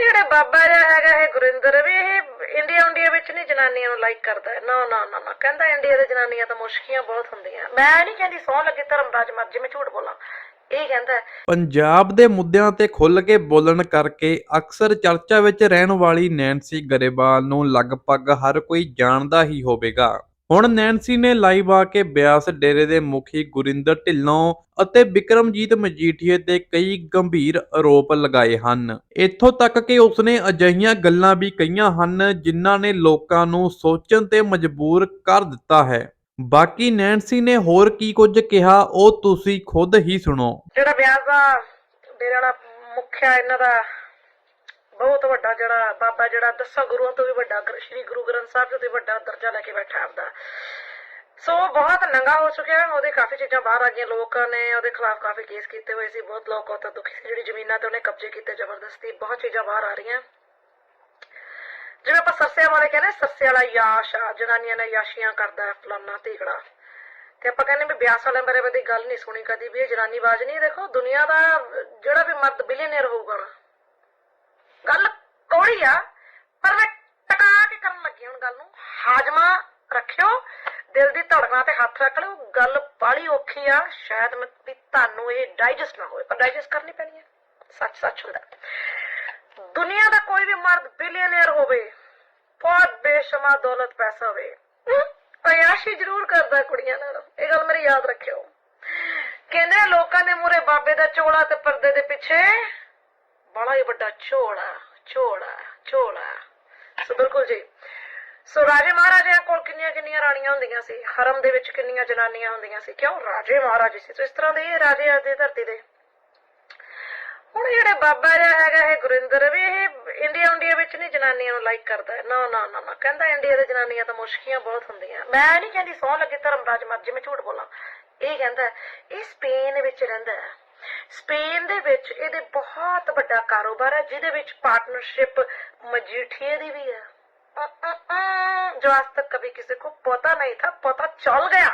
ਜਿਹੜੇ ਬਾਬਾ ਜਿਹਾ ਹੈਗਾ ਇਹ ਗੁਰਿੰਦਰ ਵੀ ਇਹ ਇੰਡੀਆ ਇੰਡੀਆ ਵਿੱਚ ਨਹੀਂ ਜਨਾਨੀਆਂ ਨੂੰ ਲਾਈਕ ਕਰਦਾ। ਨਾ ਨਾ ਨਾ ਨਾ। ਕਹਿੰਦਾ ਇੰਡੀਆ ਦੇ ਜਨਾਨੀਆਂ ਤਾਂ ਮੁਸ਼ਕੀਆਂ ਬਹੁਤ ਹੁੰਦੀਆਂ। ਮੈਂ ਨਹੀਂ ਕਹਿੰਦੀ ਸੌ ਲੱਗੇ ਧਰਮਰਾਜ ਮਰ ਮੈਂ ਝੂਠ ਬੋਲਾਂ। ਇਹ ਕਹਿੰਦਾ ਪੰਜਾਬ ਦੇ ਮੁੱਦਿਆਂ ਤੇ ਖੁੱਲ੍ਹ ਕੇ ਬੋਲਣ ਕਰਕੇ ਅਕਸਰ ਚਰਚਾ ਵਿੱਚ ਰਹਿਣ ਵਾਲੀ ਨੈਂਸੀ ਗਰੇਵਾਲ ਨੂੰ ਲਗਭਗ ਹਰ ਕੋਈ ਜਾਣਦਾ ਹੀ ਹੋਵੇਗਾ। ਹੁਣ ਨੈਂਸੀ ਨੇ ਲਾਈਵ ਆ ਕੇ ਬਿਆਸ ਡੇਰੇ ਦੇ ਮੁਖੀ ਗੁਰਿੰਦਰ ਢਿੱਲੋਂ ਅਤੇ ਵਿਕਰਮਜੀਤ ਮਜੀਠੀਏ ਤੇ ਕਈ ਗੰਭੀਰ ਆਰੋਪ ਲਗਾਏ ਹਨ। ਇੱਥੋਂ ਤੱਕ ਕਿ ਉਸਨੇ ਅਜਿਹੀਆਂ ਗੱਲਾਂ ਵੀ ਕਹੀਆਂ ਹਨ ਜਿਨ੍ਹਾਂ ਨੇ ਲੋਕਾਂ ਨੂੰ ਸੋਚਣ ਤੇ ਮਜਬੂਰ ਕਰ ਦਿੱਤਾ ਹੈ। ਬਾਕੀ ਨੈਂਸੀ ਨੇ ਹੋਰ ਕੀ ਕੁਝ ਕਿਹਾ, ਉਹ ਤੁਸੀਂ ਖੁਦ ਹੀ ਸੁਣੋ। ਜਿਹੜਾ ਵਿਆਹ ਦਾ ਡੇਰੇ ਵਾਲਾ ਮੁਖਿਆ, ਇਹਨਾਂ ਦਾ ਬਹੁਤ ਵੱਡਾ ਜਿਹੜਾ ਬਾਬਾ ਜਿਹੜਾ ਦਸਾਂ ਗੁਰੂਆਂ ਤੋਂ ਵੀ ਵੱਡਾ ਸ਼੍ਰੀ ਗੁਰੂ ਗ੍ਰੰਥ ਸਾਹਿਬ ਤੋਂ ਵੀ ਵੱਡਾ ਦਰਜਾ ਲੈ ਕੇ ਬੈਠਾ ਆਪਦਾ। ਸੋ ਬਹੁਤ ਨੰਗਾ ਹੋ ਚੁੱਕਿਆ ਉਹਦੇ ਕਾਫੀ ਚੀਜ਼ਾਂ ਬਾਹਰ ਆ ਗਈਆਂ, ਲੋਕਾਂ ਨੇ ਉਹਦੇ ਖਿਲਾਫ ਕਾਫੀ ਕੇਸ ਕੀਤੇ ਹੋਏ ਸੀ, ਬਹੁਤ ਲੋਕ ਉਹ ਤਾਂ ਦੁਖੀ ਸੀ, ਜਿਹੜੀ ਜ਼ਮੀਨਾਂ ਤੇ ਉਹਨੇ ਕਬਜ਼ੇ ਕੀਤੇ ਜ਼ਬਰਦਸਤੀ, ਬਹੁਤ ਚੀਜ਼ਾਂ ਬਾਹਰ ਆ ਰਹੀਆਂ। ਜਿਵੇਂ ਆਪਾਂ ਸੱਸਿਆਂ ਵਾਲੇ ਕਹਿੰਦੇ ਸੱਸੇ ਵਾਲਾ ਯਾਸ਼, ਜਨਾਨੀਆਂ ਨੇ ਯਾਸ਼ੀਆਂ ਕਰਦਾ ਫਲਾਨਾ ਧੀਕੜਾ ਤੇ ਆਪਾਂ ਕਹਿੰਦੇ ਵੀ ਬਿਆਸ ਵਾਲਿਆਂ ਬਾਰੇ ਕਦੀ ਗੱਲ ਨਹੀਂ ਸੁਣੀ, ਕਦੀ ਵੀ, ਇਹ ਜਨਾਨੀ ਬਾਜ ਨਹੀਂ, ਦੇਖੋ ਦੁਨੀਆ ਦਾ ਜਿਹੜਾ ਵੀ ਮਰਦ ਬਿਲੀਅਨਰ ਹੋਊਗਾ ਨਾ ਗੱਲ ਕੋੜੀ ਆ ਪਰ ਮੈਂ ਟਕਾ ਕੇ ਕਰਨ ਲੱਗੀ ਹੁਣ ਗੱਲ ਨੂੰ ਹਾਜਮਾ ਰੱਖਿਓ, ਦਿਲ ਦੀ ਧੜਕਣਾ ਤੇ ਹੱਥ ਰੱਖ ਲਿਓ। ਗੱਲ ਬਾਲੀ ਔਖੀ ਆ। ਸ਼ਾਇਦ ਵੀ ਤੁਹਾਨੂੰ ਇਹ ਡਾਈਜੈਸਟ ਨਾ ਹੋਵੇ, ਪਰ ਡਾਈਜੈਸਟ ਕਰਨੀ ਪੈਣੀ ਹੈ। ਸੱਚ ਸੱਚ ਹੁੰਦਾ। ਦੁਨੀਆ ਦਾ ਕੋਈ ਵੀ ਮਰਦ ਬਿਲੀਅਨਰ ਹੋਵੇ, ਬਹੁਤ ਬੇਸ਼ੁਮਾਰ ਦੌਲਤ ਪੈਸਾ ਹੋਵੇ ਅਯਾਸ਼ੀ ਜ਼ਰੂਰ ਕਰਦਾ ਕੁੜੀਆਂ ਨਾਲ। ਇਹ ਗੱਲ ਮੇਰੀ ਯਾਦ ਰੱਖਿਓ। ਕਹਿੰਦੇ ਲੋਕਾਂ ਦੇ ਮੂਰੇ ਬਾਬੇ ਦਾ ਚੋਲਾ ਤੇ ਪਰਦੇ ਦੇ ਪਿੱਛੇ ਬੜਾ ਹੀ ਵੱਡਾ ਝੋਲਾ ਝੋਲਾ ਝੋਲਾ ਸੋ ਬਿਲਕੁਲ ਜੀ। ਸੋ ਰਾਜੇ ਮਹਾਰਾਜਿਆਂ ਕੋਲ ਕਿੰਨੀਆਂ ਕਿੰਨੀਆਂ ਰਾਣੀਆਂ ਹੁੰਦੀਆਂ ਸੀ? ਹਰਮ ਦੇ ਵਿੱਚ ਕਿੰਨੀਆਂ ਜਨਾਨੀਆਂ ਹੁੰਦੀਆਂ ਸੀ? ਕਿਉਂ? ਰਾਜੇ ਮਹਾਰਾਜੇ ਸੀ ਸੋ ਇਸ ਤਰ੍ਹਾਂ ਦੇ ਇਹ ਰਾਜੇ ਅੱਜ ਦੀ ਧਰਤੀ ਦੇ। ਹੁਣ ਜਿਹੜੇ ਬਾਬਾ ਜਿਹਾ ਹੈਗਾ ਇਹ ਗੁਰਿੰਦਰ, ਵੀ ਇਹ ਇੰਡੀਆ ਇੰਡੀਆ ਵਿੱਚ ਨਹੀਂ ਜਨਾਨੀਆਂ ਨੂੰ ਲਾਈਕ ਕਰਦਾ। ਨਾ ਨਾ ਨਾ ਨਾ। ਕਹਿੰਦਾ ਇੰਡੀਆ ਦੇ ਜਨਾਨੀਆਂ ਤਾਂ ਮੁਸ਼ਕੀਆਂ ਬਹੁਤ ਹੁੰਦੀਆਂ। ਮੈਂ ਨਹੀਂ ਕਹਿੰਦੀ ਸੌ ਲੱਗੇ ਧਰਮਰਾਜ ਮਰ ਜੇ, ਮੈਂ ਝੂਠ ਬੋਲਾਂ। ਇਹ ਕਹਿੰਦਾ, ਇਹ ਸਪੇਨ ਵਿੱਚ ਰਹਿੰਦਾ ਹੈ। ਸਪੇਨ ਦੇ ਵਿੱਚ ਇਹਦੇ ਬਹੁਤ ਵੱਡਾ ਕਾਰੋਬਾਰ ਹੈ, ਜਿਹਦੇ ਵਿੱਚ ਪਾਰਟਨਰਸ਼ਿਪ ਮਜੀਠੀਏ ਦੀ ਵੀ ਹੈ। जो आज तक कभी किसी को पता नहीं था पता चल गया।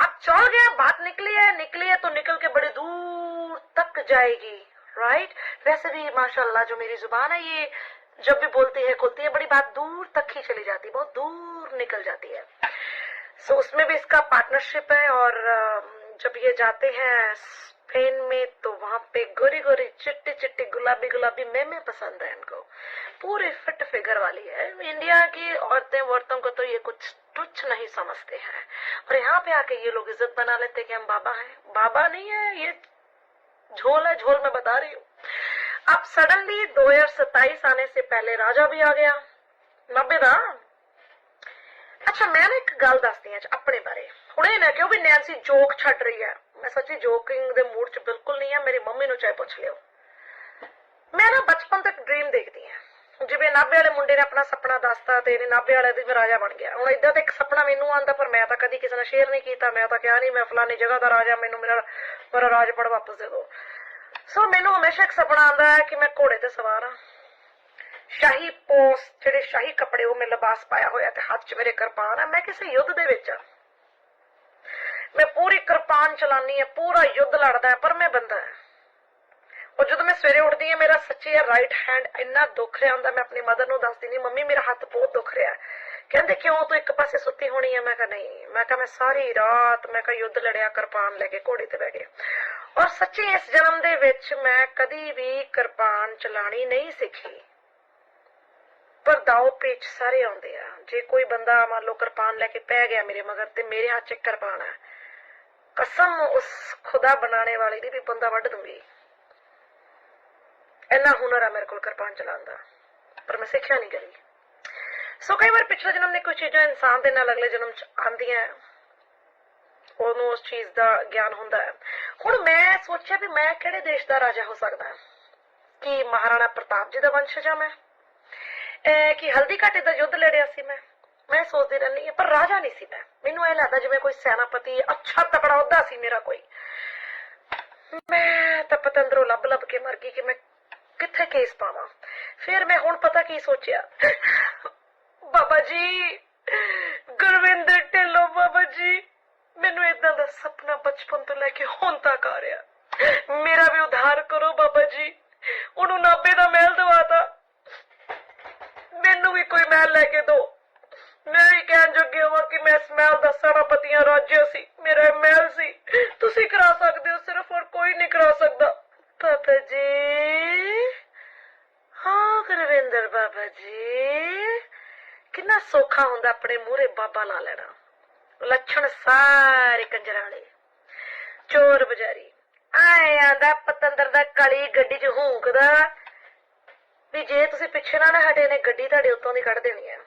अब चल गया बात निकली है निकली है तो निकल के बड़े दूर तक जाएगी राइट वैसे भी माशाल्लाह जो मेरी ज़ुबान है ये जब भी बोलती है खुलती है बड़ी बात दूर तक ही चली जाती है बहुत दूर निकल जाती है। सो so, उसमें भी इसका पार्टनरशिप है और जब ये जाते हैं ट्रेन में तो वहाँ पे गोरी गोरी चिट्टी चिट्टी गुलाबी गुलाबी मेमे पसंद है इनको। पूरी फिट फिगर वाली है। इंडिया की औरतें, औरतों को तो ये कुछ तुच्छ नहीं समझते हैं। और यहाँ पे आके ये लोग इज़्ज़त बना लेते कि हम बाबा हैं। बाबा नहीं है, ये झोल है, झोल में बता रही हूँ। अब सडनली दो हज़ार सताइस आने से पहले राजा भी आ गया। नब्बे का अच्छा मैंने एक गल दसदी अपने बारे। हूँ क्योंकि नैन्सी जोक छड़ रही है। ਮੈਂ ਸੱਚੀ ਜੋਕਿੰਗ ਦੇ ਮੂਡ 'ਚ ਬਿਲਕੁਲ ਨਹੀਂ ਆ ਮੇਰੀ ਮੰਮੀ ਨੂੰ ਚਾਹੇ ਪੁੱਛ ਲਿਓ। ਮੈਂ ਨਾ ਬਚਪਨ ਤੱਕ ਇੱਕ ਡ੍ਰੀਮ ਦੇਖਦੀ ਹਾਂ। ਜਿਵੇਂ ਨਾਭੇ ਵਾਲੇ ਮੁੰਡੇ ਨੇ ਆਪਣਾ ਸੁਪਨਾ ਦੱਸਤਾ ਤੇ ਇਹਨੇ ਨਾਭੇ ਵਾਲੇ ਦੀ ਰਾਜਾ ਬਣ ਗਿਆ। ਹੁਣ ਇਦਾਂ ਦਾ ਇੱਕ ਸੁਪਨਾ ਮੈਨੂੰ ਆਂਦਾ ਪਰ ਮੈਂ ਤਾਂ ਕਦੀ ਕਿਸੇ ਨਾਲ ਸ਼ੇਅਰ ਨਹੀਂ ਕੀਤਾ, ਮੈਂ ਤਾਂ ਕਿਹਾ ਨਹੀਂ, ਮੈਂ ਫਲਾਨੀ ਜਗ੍ਹਾ ਦਾ ਰਾਜਾ, ਮੈਨੂੰ ਮੇਰਾ ਮੇਰਾ ਰਾਜ ਵਾਪਸ ਦੇ ਦਿਓ। ਸੋ ਮੈਨੂੰ ਹਮੇਸ਼ਾ ਇੱਕ ਸੁਪਨਾ ਆਂਦਾ ਹੈ ਕਿ ਮੈਂ ਘੋੜੇ ਤੇ ਸਵਾਰ ਹਾਂ। ਸ਼ਾਹੀ ਪੋਸ, ਜਿਹੜੇ ਸ਼ਾਹੀ ਕੱਪੜੇ ਉਹ ਮੈਂ ਲਿਬਾਸ ਪਾਇਆ ਹੋਇਆ ਤੇ ਹੱਥ 'ਚ ਮੇਰੇ ਕਿਰਪਾਨ ਆ, ਮੈਂ ਕਿਸੇ ਯੁੱਧ ਦੇ ਵਿੱਚ ਆ ਮੈਂ ਪੂਰੀ ਕਿਰਪਾਨ ਚਲਾਨੀ ਹੈ, ਪੂਰਾ ਯੁੱਧ ਲੜਦਾ ਹੈ ਪਰ ਮੈਂ ਬੰਦਾ ਹਾਂ। ਉਹ ਜਦੋਂ ਮੈਂ ਸਵੇਰੇ ਉੱਠਦੀ ਹਾਂ, ਮੇਰਾ ਸੱਚੀ ਰਾਈਟ ਹੈਂਡ ਇੰਨਾ ਦੁੱਖ ਰਿਹਾ ਹੁੰਦਾ, ਮੈਂ ਆਪਣੀ ਮਦਰ ਨੂੰ ਦੱਸਦੀ ਨਹੀਂ ਮੰਮੀ, ਮੇਰਾ ਹੱਥ ਬਹੁਤ ਦੁੱਖ ਰਿਹਾ ਕਹਿੰਦੇ, ਕਿਉਂ? ਤੂੰ ਇੱਕ ਪਾਸੇ ਸੁੱਤੀ ਹੋਣੀ ਹੈ? ਮੈਂ ਕਿਹਾ, ਨਹੀਂ। ਮੈਂ ਕਿਹਾ, ਮੈਂ ਸਾਰੀ ਰਾਤ, ਮੈਂ ਕਿਹਾ, ਯੁੱਧ ਲੜਿਆ, ਕਿਰਪਾਨ ਲੈ ਕੇ ਘੋੜੇ ਤੇ ਬਹਿ ਗਏ ਔਰ ਸੱਚੀ ਇਸ ਜਨਮ ਦੇ ਵਿੱਚ ਮੈਂ ਕਦੀ ਵੀ ਕਿਰਪਾਨ ਚਲਾਣੀ ਨਹੀਂ ਸਿੱਖੀ। ਪਰ ਦਾਓ ਪੇਚ ਸਾਰੇ ਆਉਂਦੇ ਆ। ਜੇ ਕੋਈ ਬੰਦਾ ਮੰਨ ਲਓ ਕਿਰਪਾਨ ਲੈ ਕੇ ਪੈ ਗਿਆ ਮੇਰੇ ਮਗਰ ਤੇ ਮੇਰੇ ਹੱਥ 'ਚ ਕਿਰਪਾਨ ਹੈ ਕਸਮ ਉਸ ਖੁਦਾ ਬਣਾਉਣੇ ਵਾਲੇ ਦੀ ਵੀ ਬੰਦਾ ਵੱਢ ਦੂੰਗੀ। ਇੰਨਾ ਹੁਨਰ ਆ ਮੇਰੇ ਕੋਲ ਕਿਰਪਾਨ ਚਲਾਉਣ ਦਾ, ਪਰ ਮੈਂ ਸਿੱਖਿਆ ਨਹੀਂ ਕਰੀ ਸੋ ਕਈ ਵਾਰ ਪਿਛਲੇ ਜਨਮ ਦੇ ਕੁਝ ਚੀਜ਼ਾਂ ਇਨਸਾਨ ਦੇ ਨਾਲ ਅਗਲੇ ਜਨਮ 'ਚ ਆਉਂਦੀਆਂ ਉਹਨੂੰ ਉਸ ਚੀਜ਼ ਦਾ ਗਿਆਨ ਹੁੰਦਾ ਹੈ। ਹੁਣ ਮੈਂ ਸੋਚਿਆ ਵੀ ਮੈਂ ਕਿਹੜੇ ਦੇਸ਼ ਦਾ ਰਾਜਾ ਹੋ ਸਕਦਾ ਕਿ ਮਹਾਰਾਣਾ ਪ੍ਰਤਾਪ ਜੀ ਦਾ ਵੰਸ਼ਜ ਹਾਂ ਮੈਂ? ਕਿ ਹਲਦੀ ਘਾਟੇ ਦਾ ਯੁੱਧ ਲੜਿਆ ਸੀ ਮੈਂ? ਮੈਂ ਸੋਚਦੀ ਰਹਿੰਦੀ ਹਾਂ, ਪਰ ਰਾਜਾ ਨਹੀਂ ਸੀ ਮੈਂ। ਮੈਨੂੰ ਇਹ ਲੱਗਦਾ ਜਿਵੇਂ ਕੋਈ ਸੈਨਾਪਤੀ ਅੱਛਾ ਤਕੜਾ ਅਹੁਦਾ ਸੀ ਮੇਰਾ ਕੋਈ। ਮੈਂ ਤਾਂ ਪਤੰਦਰੋਂ ਲੱਭ ਲੱਭ ਕੇ ਮਰ ਗਈ ਕਿ ਮੈਂ ਕਿੱਥੇ ਕੇਸ ਪਾਵਾਂ। ਫਿਰ ਮੈਂ ਹੁਣ ਪਤਾ ਕੀ ਸੋਚਿਆ? ਬਾਬਾ ਜੀ, ਗੁਰਵਿੰਦਰ ਢਿੱਲੋਂ ਬਾਬਾ ਜੀ, ਮੈਨੂੰ ਇਦਾਂ ਦਾ ਸੁਪਨਾ ਬਚਪਨ ਤੋਂ ਲੈ ਕੇ ਹੁਣ ਤੱਕ ਆ ਰਿਹਾ। ਮੇਰਾ ਵੀ ਉਧਾਰ ਕਰੋ ਬਾਬਾ ਜੀ। ਉਹਨੂੰ ਨਾਬੇ ਦਾ ਮਹਿਲ ਦਵਾਤਾ ਮਹਿਲ ਲੈ ਕੇ ਦੋ ਮੈਂ ਵੀ ਕਹਿਣ ਜੋਗੀ ਹਾਂ ਕਿ ਮੈਂ ਸਮੈਲ ਦਾ ਰਾਜਿਆ ਸੀ, ਮੇਰਾ ਮਹਿਲ ਸੀ। ਤੁਸੀਂ ਕਰਾ ਸਕਦੇ ਹੋ ਸਿਰਫ ਹੋਰ ਕੋਈ ਨਹੀਂ ਕਰਾ ਸਕਦਾ। ਪਾਪਾ ਜੀ। ਹਾਂ, ਗੁਰਵਿੰਦਰ ਬਾਬਾ ਜੀ। ਕਿੰਨਾ ਸੌਖਾ ਹੁੰਦਾ ਆਪਣੇ ਮੂਹਰੇ ਬਾਬਾ ਲਾ ਲੈਣਾ। ਲੱਛਣ ਸਾਰੇ ਕੰਜਰਾਂ ਵਾਲੇ। ਚੋਰ ਬਜ਼ਾਰੀ। ਆਏ ਆਂਦਾ, ਪਤੰਦਰ ਦਾ ਕਲੀ ਗੱਡੀ 'ਚ ਹੂਕਦਾ ਵੀ ਜੇ ਤੁਸੀਂ ਪਿੱਛੇ ਨਾ ਹਟੇ ਨੇ ਗੱਡੀ ਤੁਹਾਡੇ ਉੱਤੋਂ ਦੀ ਕੱਢ ਦੇਣੀ ਆ।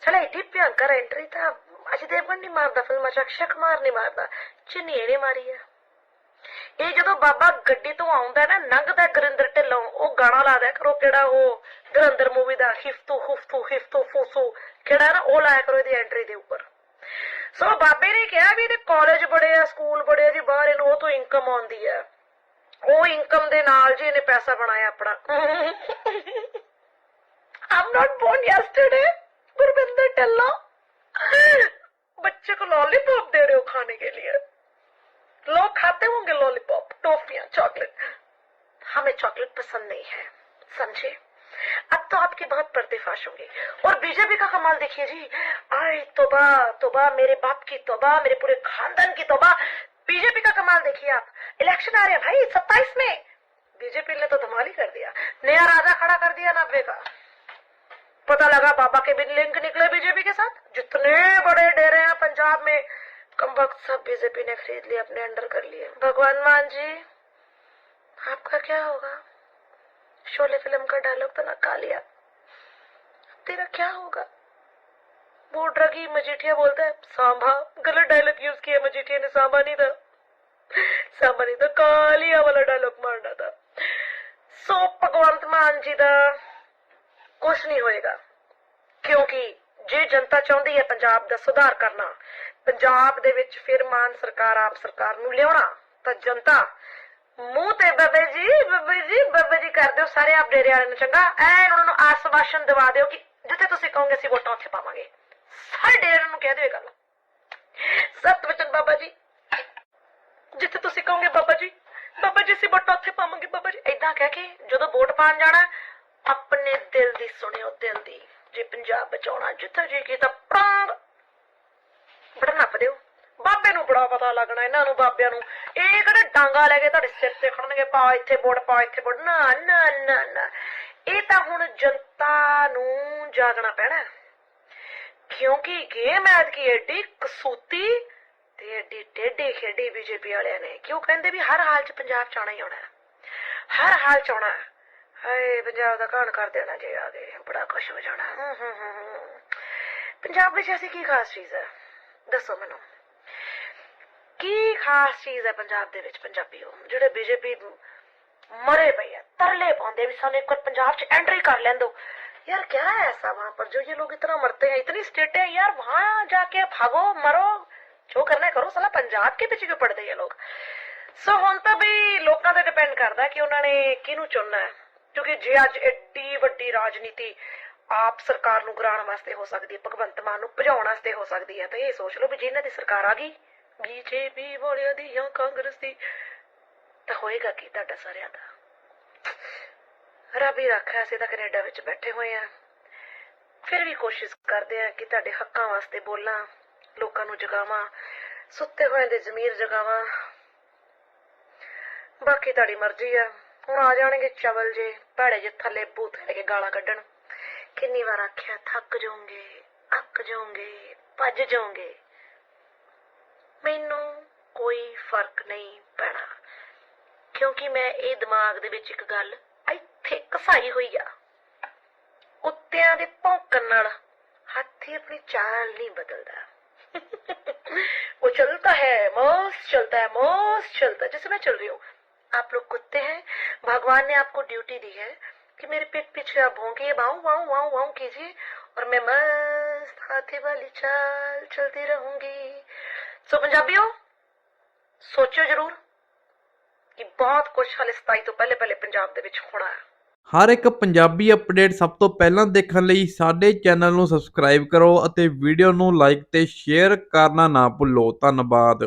ਚਲਾ ਏਡੀ ਭਿਆਨਕ ਐਂਟਰੀ ਤਾਂ ਅਜੇ ਦੇਵਗਨ ਨਹੀਂ ਮਾਰਦਾ ਫਿਲਮਾਂ ਚ ਅਕਸ਼ਾ ਕੁਮਾਰ ਨਹੀਂ ਮਾਰਦਾ ਚੰਨੀ ਨੇ ਮਾਰੀ ਆ। ਇਹ ਜਦੋਂ ਬਾਬਾ ਗੱਡੀ ਤੋਂ ਆਉਂਦਾ ਨਾ ਲੰਘਦਾ ਗਰਿੰਦਰ ਢਿੱਲੋਂ ਉਹ ਗਾਣਾ ਲਾਦਾ ਕਰੋ ਕਿਹੜਾ ਉਹ ਗਰਿੰਦਰ ਮੂਵੀ ਦਾ ਹਿਫਤੂ ਹੁਫਤੂ ਹਿਫਤੂ ਫੂਸੂ ਕਿਹੜਾ ਨਾ ਉਹ ਲਾਇਆ ਕਰੋ ਇਹਦੀ ਐਂਟਰੀ ਦੇ ਉੱਪਰ। ਸੋ ਬਾਬੇ ਨੇ ਕਿਹਾ ਵੀ ਇਹਦੇ ਕਾਲਜ ਬੜੇ ਆ ਸਕੂਲ ਬੜੇ ਆ ਜੀ ਬਾਹਰ ਇਹਨੂੰ ਉਹ ਤੋਂ ਇਨਕਮ ਆਉਂਦੀ ਆ। ਉਹ ਇਨਕਮ ਦੇ ਨਾਲ ਜੀ ਇਹਨੇ ਪੈਸਾ ਬਣਾਇਆ ਆਪਣਾ। I'm not born yesterday Gurvinder Dhillon. बच्चे को लॉलीपॉप दे रहे हो खाने के लिए। लोग खाते होंगे लॉलीपॉप टॉफियाँ चॉकलेट हमें चॉकलेट पसंद नहीं है, समझे? अब तो आपकी बहुत पर्देफाश होंगी। और बीजेपी का कमाल देखिए जी। आए तोबा तोबा, मेरे बाप की तोबा, मेरे पूरे खानदान की तोबा। बीजेपी का कमाल देखिए आप। इलेक्शन आ रहे हैं भाई, सत्ताईस में। बीजेपी ने तो धमाल ही कर दिया। नया राजा खड़ा कर दिया नब्बे का। पता लगा बाबा के भी लिंक निकले बीजेपी के साथ। जितने बड़े डेरे हैं पंजाब में, कम वक्त सब बीजेपी ने खरीद लिया अपने अंडर कर लिए। भगवान मान जी, आपका क्या होगा? शोले फ़िल्म का डायलॉग तो नका लिया तेरा क्या होगा? वो ड्रगी मजीठिया बोलता है, सांभा। गलत डायलॉग यूज़ किया, मजीठिया ने सांभा नहीं था। सांभा नहीं था, कालिया वाला डायलॉग मारना था। सो, भगवंत मान जी का कुछ नहीं होएगा। ਕਿਉਂਕਿ ਜੇ ਜਨਤਾ ਚਾਹੁੰਦੀ ਹੈ ਪੰਜਾਬ ਦਾ ਸੁਧਾਰ ਕਰਨਾ, ਪੰਜਾਬ ਦੇ ਵਿੱਚ ਫਿਰ ਮਾਨ ਸਰਕਾਰ ਆਪ ਸਰਕਾਰ ਨੂੰ ਲਿਆਉਣਾ, ਤਾਂ ਜਨਤਾ ਮੂੰਹ ਤੇ ਬੱਬੇ ਜੀ ਬੱਬੇ ਜੀ ਬੱਬੇ ਜੀ ਕਰ ਦਿਓ, ਸਾਰੇ ਆਪ ਡੇਰੇ ਵਾਲਿਆਂ ਨੂੰ ਚੰਗਾ, ਐਨ ਉਹਨਾਂ ਨੂੰ ਆਸਵਾਸ਼ਨ ਦਿਵਾ ਦਿਓ ਕਿ ਜਿੱਥੇ ਤੁਸੀਂ ਕਹੋਗੇ ਅਸੀਂ ਵੋਟਾਂ ਉੱਥੇ ਪਾਵਾਂਗੇ। ਸਾਰੇ ਡੇਰੇ ਨੂੰ ਕਹਿ ਦਿਓ ਇਹ ਗੱਲ। ਸਤ ਵਚਨ ਬਾਬਾ ਜੀ। ਜਿੱਥੇ ਤੁਸੀਂ ਕਹੋਗੇ ਬਾਬਾ ਜੀ ਬਾਬਾ ਜੀ ਅਸੀਂ ਵੋਟਾਂ ਉੱਥੇ ਪਾਵਾਂਗੇ, ਬਾਬਾ ਜੀ। ਏਦਾਂ ਕਹਿ ਕੇ ਜਦੋਂ ਵੋਟ ਪਾਣ ਜਾਣਾ, ਆਪਣੇ ਦਿਲ ਦੀ ਸੁਣਿਓ, ਦਿਲ ਦੀ। ਜੇ ਪੰਜਾਬ ਬਚਾਉਣਾ ਜਿੱਥੇ ਜੀ ਕੀਤਾ ਪ੍ਰੰਗ ਬੜਾ ਨੱਪ ਦਿਓ। ਬਾਬੇ ਨੂੰ ਬੜਾ ਪਤਾ ਲੱਗਣਾ, ਇਹਨਾਂ ਨੂੰ, ਬਾਬਿਆਂ ਨੂੰ। ਇਹ ਕਿਹੜੇ ਡਾਂਗਾ ਲੈ ਕੇ ਤੁਹਾਡੇ ਸਿਰ ਤੇ ਖੜਨਗੇ? ਪਾ ਇੱਥੇ ਵੋਟ ਪਾ ਇੱਥੇ ਵੋਟ ਨਾ ਨਾ ਨਾ ਨਾ। ਇਹ ਤਾਂ ਹੁਣ ਜਨਤਾ ਨੂੰ ਜਾਗਣਾ ਪੈਣਾ ਕਿਉਂਕਿ ਗੇਮ ਐਦ ਕੀ ਏਡੀ ਕਸੂਤੀ ਤੇ ਏਡੀ ਟੇਢੀ ਖੇਡੀ ਬੀਜੇਪੀ ਵਾਲਿਆਂ ਨੇ। ਕਿਉਂ ਕਹਿੰਦੇ ਵੀ ਹਰ ਹਾਲ 'ਚ ਪੰਜਾਬ ਚ ਆਉਣਾ ਹੀ ਆਉਣਾ ਹਰ ਹਾਲ 'ਚ ਆਉਣਾ ਹਾਏ ਪੰਜਾਬ ਦਾ ਘਾਣ ਕਰ ਦੇਣਾ ਜੇ ਆ ਗਏ ਬੜਾ ਖੁਸ਼ ਹੋ ਜਾਣਾ। ਹਮ, ਹਮ, ਪੰਜਾਬ ਵਿੱਚ ਐਸੀ ਕੀ ਖਾਸ ਚੀਜ਼ ਹੈ? ਦੱਸੋ ਮੈਨੂੰ। ਕੀ ਖਾਸ ਚੀਜ਼ ਹੈ ਪੰਜਾਬ ਦੇ ਵਿੱਚ ਪੰਜਾਬੀਓ ਜਿਹੜੇ ਬੀਜੇਪੀ ਮਰੇ ਪਏ ਆ ਤਰਲੇ ਪਾਉਂਦੇ ਵੀ ਸਾਨੂੰ ਇੱਕ ਵਾਰ ਪੰਜਾਬ 'ਚ ਐਂਟਰੀ ਕਰ ਲੈਣ ਦਿਓ। यार क्या ਐਸਾ ऐसा ਪਰ ਜੋ जो ये लोग इतना मरते हैं इतनी स्टेट है यार वहां जाके भागो मरो जो करना है करो साला पंजाब के पीछे क्यों पड़ते ये लोग ਸੋ ਹੁਣ ਤਾਂ ਵੀ ਲੋਕਾਂ ਤੇ ਡਿਪੈਂਡ ਕਰਦਾ ਕਿ ਉਹਨਾਂ ਨੇ ਕਿਹਨੂੰ ਚੁਣਨਾ ਹੈ। ਕਿਉਂਕਿ ਜੇ ਅੱਜ ਐਡੀ ਵੱਡੀ ਰਾਜਨੀਤੀ ਆਪ ਸਰਕਾਰ ਨੂੰ ਗਰਾਉਣ ਵਾਸਤੇ ਹੋ ਸਕਦੀ ਹੈ, ਭਗਵੰਤ ਮਾਨ ਨੂੰ ਭਜਾਉਣ ਵਾਸਤੇ ਹੋ ਸਕਦੀ ਹੈ, ਤਾਂ ਇਹ ਸੋਚ ਲਓ ਵੀ ਜੇ ਇਹਨਾਂ ਦੀ ਸਰਕਾਰ ਆ ਗਈ ਬੀਜੇਪੀ ਵਾਲਿਆਂ ਦੀ ਜਾਂ ਕਾਂਗਰਸ ਦੀ, ਤਾਂ ਹੋਏਗਾ ਕੀ ਤੁਹਾਡਾ ਸਾਰਿਆਂ ਦਾ? ਰੱਬ ਹੀ ਰੱਖਿਆ ਅਸੀਂ ਤਾਂ ਕੈਨੇਡਾ ਵਿੱਚ ਬੈਠੇ ਹੋਏ ਆ ਫਿਰ ਵੀ ਕੋਸ਼ਿਸ਼ ਕਰਦੇ ਆ ਕਿ ਤੁਹਾਡੇ ਹੱਕਾਂ ਵਾਸਤੇ ਬੋਲਾਂ, ਲੋਕਾਂ ਨੂੰ ਜਗਾਵਾਂ, ਸੁੱਤੇ ਹੋਏ ਦੇ ਜ਼ਮੀਰ ਜਗਾਵਾਂ। ਬਾਕੀ ਤੁਹਾਡੀ ਮਰਜ਼ੀ ਆ। ਹੁਣ ਆ ਜਾਣਗੇ ਚਵਲ ਜੇ ਭੈੜੇ ਜੇ ਥੱਲੇ ਬੂਥ ਲੈ ਕੇ ਗਾਲਾਂ ਕੱਢਣ ਕਿੰਨੀ ਵਾਰ ਆਖਿਆ ਥੱਕ ਜਾਓਗੇ ਅੱਕ ਜਾਓਗੇ ਭੱਜ ਜਾਓਗੇ ਮੈਨੂੰ ਕੋਈ ਫਰਕ ਨਹੀਂ ਪੈਣਾ ਕਿਉਂਕਿ ਮੈਂ ਇਹ ਦਿਮਾਗ ਦੇ ਵਿੱਚ ਇੱਕ ਗੱਲ ਇੱਥੇ ਘਸਾਈ ਹੋਈ ਆ ਕੁੱਤਿਆਂ ਦੇ ਭੌਂਕਣ ਨਾਲ ਹਾਥੀ ਆਪਣੀ ਚਾਲ ਨਹੀਂ ਬਦਲਦਾ वो चलता है मस्त चलता है मस्त चलता है जैसे मैं चल रही हूँ आप लोग कुत्ते हैं भगवान ने आपको ड्यूटी दी है कि मेरे पीठ पीछे आप भोंकिए वाऊ वाऊ वाऊ वाऊ कीजिए और मैं मस्त हाथी वाली चाल चलती रहूंगी सो पंजाबियों सोचो जरूर ਕਿ ਬਹੁਤ ਕੁਝ ਹਾਲੇ 27 ਤੋਂ ਪਹਿਲੇ ਪਹਿਲੇ ਪੰਜਾਬ ਦੇ ਵਿੱਚ ਹੋਣਾ ਹੈ ਹਰ ਇੱਕ ਪੰਜਾਬੀ ਅਪਡੇਟ ਸਭ ਤੋਂ ਪਹਿਲਾਂ ਦੇਖਣ ਲਈ ਸਾਡੇ ਚੈਨਲ ਨੂੰ ਸਬਸਕ੍ਰਾਈਬ ਕਰੋ ਅਤੇ ਵੀਡੀਓ ਨੂੰ ਲਾਈਕ ਤੇ ਸ਼ੇਅਰ ਕਰਨਾ ਨਾ ਭੁੱਲੋ ਧੰਨਵਾਦ